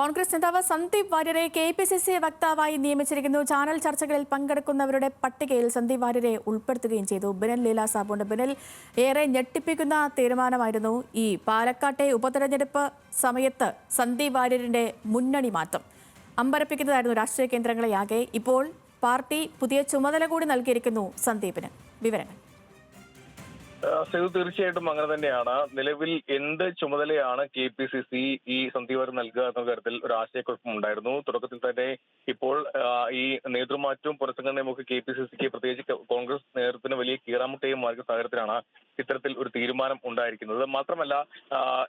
കോൺഗ്രസ് നേതാവ് സന്ദീപ് വാര്യരെ K P C C വക്താവായി നിയമിച്ചിരിക്കുന്നു. ചാനൽ ചർച്ചകളിൽ പങ്കെടുക്കുന്നവരുടെ പട്ടികയിൽ സന്ദീപ് വാര്യരെ ഉൾപ്പെടുത്തുകയും ചെയ്തു. ബിനൽ ലീല സാബുണ്ട്. ബിനൽ ഏറെ ഞെട്ടിപ്പിക്കുന്ന തീരുമാനമായിരുന്നു ഈ പാലക്കാട്ടെ ഉപതെരഞ്ഞെടുപ്പ് സമയത്ത് സന്ദീപ് വാര്യരിന്റെ മുന്നണി മാറ്റം അമ്പരപ്പിക്കുന്നതായിരുന്നു രാഷ്ട്രീയ കേന്ദ്രങ്ങളെയാകെ ഇപ്പോൾ പാർട്ടി പുതിയ ചുമതല കൂടി നൽകിയിരിക്കുന്നു സന്ദീപിന്. വിവരങ്ങൾ. സേതു തീർച്ചയായിട്ടും അങ്ങനെ തന്നെയാണ്. നിലവിൽ എന്ത് ചുമതലയാണ് കെ പി സി സി ഈ സന്ധിവാരം നൽകുക എന്ന കാര്യത്തിൽ ഒരു ആശയക്കുഴപ്പം ഉണ്ടായിരുന്നു. തുടക്കത്തിൽ തന്നെ ഇപ്പോൾ ഈ നേതൃമാറ്റവും പുനഃസംഘടനയും ഒക്കെ കെ പി സി സിക്ക് പ്രത്യേകിച്ച് കോൺഗ്രസ് നേതൃത്വത്തിന് വലിയ കീറാമുട്ടയും മാർഗ സാഹചര്യത്തിലാണ് ഇത്തരത്തിൽ ഒരു തീരുമാനം ഉണ്ടായിരിക്കുന്നത്. മാത്രമല്ല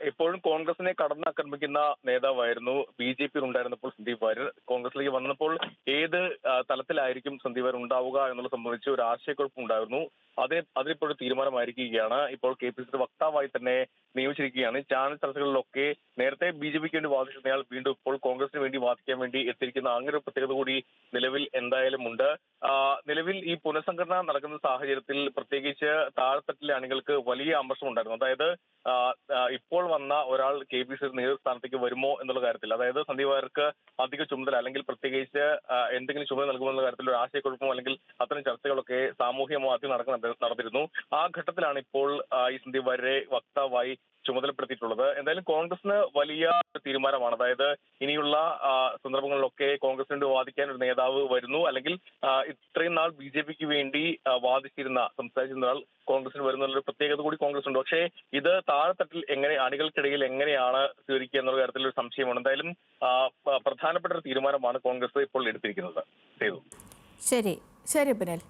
എപ്പോഴും കോൺഗ്രസിനെ കടന്നാക്രമിക്കുന്ന നേതാവായിരുന്നു ബി ജെ പി ഉണ്ടായിരുന്നപ്പോൾ സന്ദീപ് വാര്യർ. കോൺഗ്രസിലേക്ക് വന്നപ്പോൾ ഏത് തലത്തിലായിരിക്കും സന്ദീപ് വാര്യർ ഉണ്ടാവുക എന്നുള്ളത് സംബന്ധിച്ച് ഒരു ആശയക്കുഴപ്പം ഉണ്ടായിരുന്നു. അതേ അതിനിപ്പോൾ ഒരു തീരുമാനമായിരിക്കുകയാണ്. ഇപ്പോൾ കെ പി സി വക്താവായി തന്നെ നിയമിച്ചിരിക്കുകയാണ് ചാനൽ ചർച്ചകളിലൊക്കെ നേരത്തെ ബി ജെ പിക്ക് വേണ്ടി വാദിച്ചിരുന്നയാൾ വീണ്ടും ഇപ്പോൾ കോൺഗ്രസിന് വേണ്ടി വാദിക്കാൻ വേണ്ടി എത്തിയിരിക്കുന്ന അങ്ങനെ ഒരു പ്രത്യേകത കൂടി നിലവിൽ എന്തായാലും ഉണ്ട്. നിലവിൽ ഈ പുനഃസംഘടന നടക്കുന്ന സാഹചര്യത്തിൽ പ്രത്യേകിച്ച് താഴെത്തട്ടിലെ അണികൾക്ക് വലിയ അമർഷം ഉണ്ടായിരുന്നു. അതായത് ഇപ്പോൾ വന്ന ഒരാൾ കെ പി സി നേതൃസ്ഥാനത്തേക്ക് വരുമോ എന്നുള്ള കാര്യത്തിൽ. അതായത് സന്ദീപ് അധിക ചുമതല അല്ലെങ്കിൽ പ്രത്യേകിച്ച് എന്തെങ്കിലും ചുമതല എന്നുള്ള കാര്യത്തിൽ ഒരു ആശയക്കുഴപ്പമോ അല്ലെങ്കിൽ അത്തരം ചർച്ചകളൊക്കെ സാമൂഹ്യ മാധ്യമം നടക്കുന്ന നടന്നിരുന്നു. ആ ഘട്ടത്തിലാണ് ഇപ്പോൾ ഈ സന്ദീപ് വാര്യരെ വക്താവായി ചുമതലപ്പെടുത്തിയിട്ടുള്ളത്. എന്തായാലും കോൺഗ്രസിന് വലിയ തീരുമാനമാണ്. അതായത് ഇനിയുള്ള സന്ദർഭങ്ങളിലൊക്കെ കോൺഗ്രസിന് വാദിക്കാൻ ഒരു നേതാവ് വരുന്നു. അല്ലെങ്കിൽ ഇത്രയും നാൾ ബി ജെ പിക്ക് വേണ്ടി വാദിച്ചിരുന്ന സംസാരിച്ചിരുന്ന ആൾ കോൺഗ്രസിന് വരുന്ന ഒരു പ്രത്യേകത കൂടി കോൺഗ്രസ് ഉണ്ട് പക്ഷേ ഇത് താഴെത്തട്ടിൽ എങ്ങനെ അണികൾക്കിടയിൽ എങ്ങനെയാണ് സ്വീകരിക്കുക എന്നുള്ള കാര്യത്തിൽ ഒരു സംശയമാണ്. എന്തായാലും പ്രധാനപ്പെട്ട ഒരു തീരുമാനമാണ് കോൺഗ്രസ് ഇപ്പോൾ എടുത്തിരിക്കുന്നത്. ചെയ്തു. ശരി. ശരി ബിനൽ